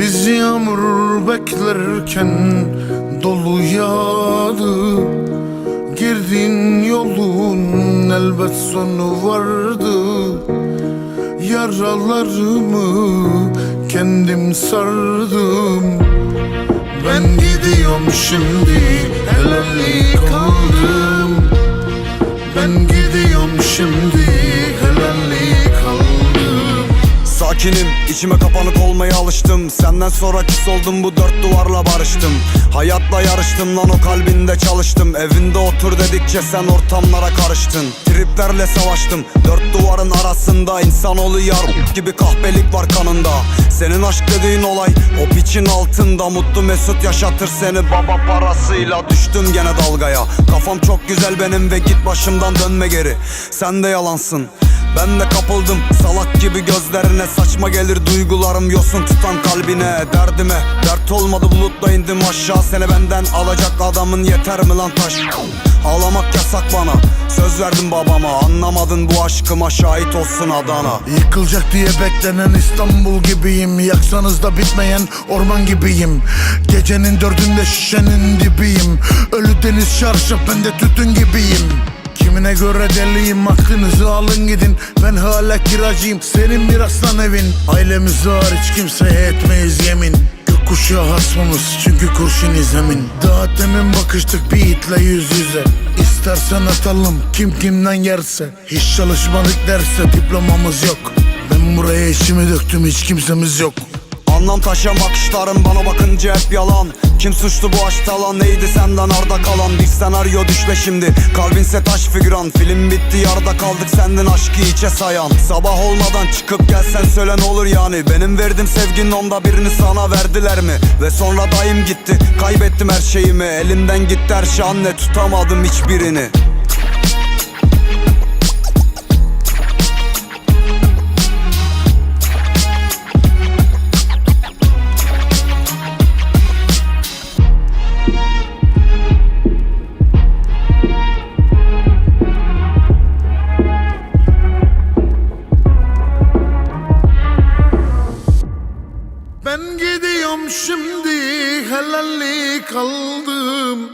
Biz yağmur beklerken dolu yağdı. Girdiğin yolun elbet sonu vardı. Yaralarımı kendim sardım. Ben gidiyorum şimdi helallik aldım. Ben gidiyorum şimdi Sakinim. İçime kapanık olmaya alıştım. Senden sonra küs oldum bu dört duvarla barıştım. Hayatla yarıştım lan o kalbinde çalıştım. Evinde otur dedikçe sen ortamlara karıştın. Triplerle savaştım dört duvarın arasında. İnsanoğlu yar gibi kahpelik var kanında. Senin aşk dediğin olay o piçin altında. Mutlu mesut yaşatır seni baba parasıyla. Düştüm gene dalgaya. Kafam çok güzel benim ve git başımdan dönme geri. Sen de yalansın ben de kapıldım salak gibi gözlerine. Saçma gelir duygularım yosun tutan kalbine Derdime. Dert olmadı bulutla indim aşağı. Seni benden alacak adamın yeter mi lan taş? Ağlamak yasak bana. Söz verdim babama. Anlamadın bu aşkıma şahit olsun Adana. Yıkılacak diye beklenen İstanbul gibiyim. Yaksanız da bitmeyen orman gibiyim. Gecenin dördünde şişenin dibiyim. Ölü deniz çarşaf ben de tütün gibiyim Kimine göre deliyim aklınızı alın gidin. Ben hala kiracıyım senin bir aslan evin. Ailemiz hariç kimseye etmeyiz yemin. Gökkuşağı hasmımız çünkü kurşun izemin. Daha demin bakıştık bir itle yüz yüze. İstersen atalım kim kimden yerse. Hiç çalışmadık derse diplomamız yok. Ben buraya işimi döktüm hiç kimsemiz yok Anlam taşıyan bakışların bana bakınca hep yalan. Kim suçlu bu aşkta lan neydi senden arda kalan? Bir senaryo düşle şimdi. Kalbinse taş figüran. Film bitti yarıda kaldık. Sendin aşkı içe sayan. Sabah olmadan çıkıp gelsen söyle ne olur yani? Benim verdim sevginin onda birini sana verdiler mi? Ve sonra dayım gitti. Kaybettim her şeyimi. Elimden gitti her şey. Anne tutamadım hiçbirini Ben gidiyorum şimdi helallik aldım